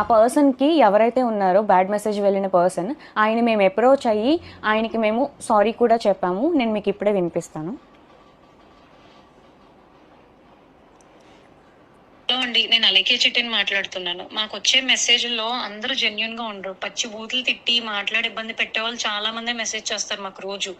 ఆ పర్సన్కి ఎవరైతే ఉన్నారో బ్యాడ్ మెసేజ్ వెళ్ళిన పర్సన్ ఆయన మేము అప్రోచ్ అయ్యి ఆయనకి మేము సారీ కూడా చెప్పాము. నేను మీకు ఇప్పుడే వినిపిస్తాను. అండి నేను అలికే చిట్టిని మాట్లాడుతున్నాను. మాకు వచ్చే మెసేజ్లో అందరూ జెన్యున్గా ఉండరు. పచ్చి బూతులు తిట్టి మాట్లాడి ఇబ్బంది పెట్టే వాళ్ళు చాలా మంది మెసేజ్ చేస్తారు మాకు రోజు.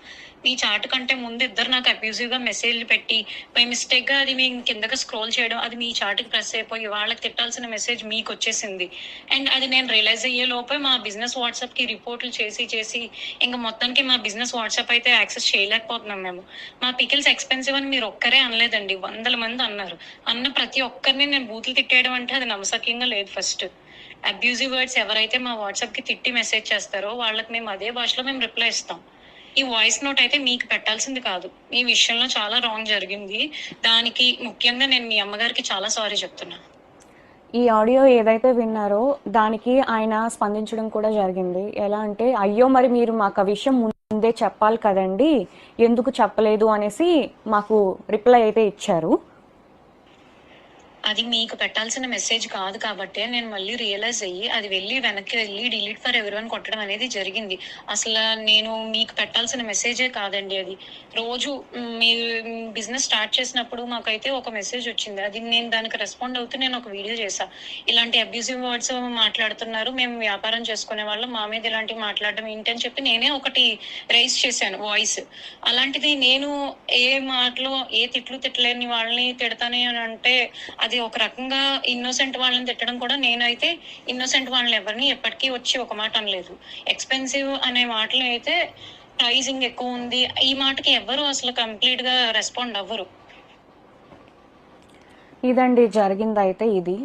మీ చాటు కంటే ముందు ఇద్దరు నాకు అబ్యూజివ్గా మెసేజ్లు పెట్టి బై మిస్టేక్గా అది మేము కిందకి స్క్రోల్ చేయడం అది మీ చాటుకి ప్రెస్ అయిపోయి వాళ్ళకి తిట్టాల్సిన మెసేజ్ మీకు వచ్చేసింది అండ్ అది నేను రియలైజ్ అయ్యే లోపే మా బిజినెస్ వాట్సాప్కి రిపోర్ట్లు చేసి చేసి ఇంకా మొత్తానికి మా బిజినెస్ వాట్సాప్ అయితే యాక్సెస్ చేయలేకపోతున్నాం మేము. మా పికిల్స్ ఎక్స్పెన్సివ్ అని మీరు ఒక్కరే అనలేదండి వందల మంది అన్నారు. అన్న ప్రతి ఒక్కరిని నేను బూతులు తిట్టేయడం అంటే అది నమ్మసక్యంగా లేదు ఫస్ట్. అబ్యూజివ్ వర్డ్స్ ఎవరైతే మా వాట్సాప్కి తిట్టి మెసేజ్ చేస్తారో వాళ్ళకి మేము అదే భాషలో మేము రిప్లై ఇస్తాం. ఈ వాయిస్ నోట్ అయితే మీకు పెట్టాల్సింది కాదు. మీ విషయంలో చాలా రాంగ్ జరిగింది. దానికి ముఖ్యంగా నేను మీ అమ్మగారికి చాలా సారీ చెప్తున్నా. ఈ ఆడియో ఏదైతే విన్నారో దానికి ఆయన స్పందించడం కూడా జరిగింది. ఎలా అంటే అయ్యో మరి మీరు మాకు ఆ విషయం ముందే చెప్పాలి కదండి. ఎందుకు చెప్పలేదు? అనేసి మాకు రిప్లై అయితే ఇచ్చారు. అది మీకు పెట్టాల్సిన మెసేజ్ కాదు కాబట్టి నేను మళ్ళీ రియలైజ్ అయ్యి అది వెళ్ళి వెనక్కి వెళ్ళి డిలీట్ ఫర్ ఎవరివన్ కొట్టడం అనేది జరిగింది. అసలు నేను మీకు పెట్టాల్సిన మెసేజే కాదండి అది. రోజు మీ మీరు బిజినెస్ స్టార్ట్ చేసినప్పుడు మాకైతే ఒక మెసేజ్ వచ్చింది. అది నేను దానికి రెస్పాండ్ అవుతూ నేను ఒక వీడియో చేశా. ఇలాంటి అబ్యూజివ్ వర్డ్స్ మాట్లాడుతున్నారు. మేము వ్యాపారం చేసుకునే వాళ్ళం. మా మీద ఇలాంటివి మాట్లాడడం ఏంటి అని చెప్పి నేనే ఒకటి రైజ్ చేశాను వాయిస్ అలాంటిది నేను ఏ మాటలో ఏ తిట్లు తిట్టలేని వాళ్ళని తిడతాను అని అంటే అది ఒక రకంగా ఇన్నోసెంట్ వాళ్ళని తిట్టడం కూడా నేనైతే ఇన్నోసెంట్ వాళ్ళని ఎవరిని ఎప్పటికీ వచ్చి ఒక మాట అనలేదు. ఎక్స్పెన్సివ్ అనే మాటలు అయితే ప్రైజింగ్ ఎక్కువ ఉంది. ఈ మాటకి ఎవరు అసలు కంప్లీట్గా రెస్పాండ్ అవ్వరు. ఇదండి జరిగిందైతే ఇది.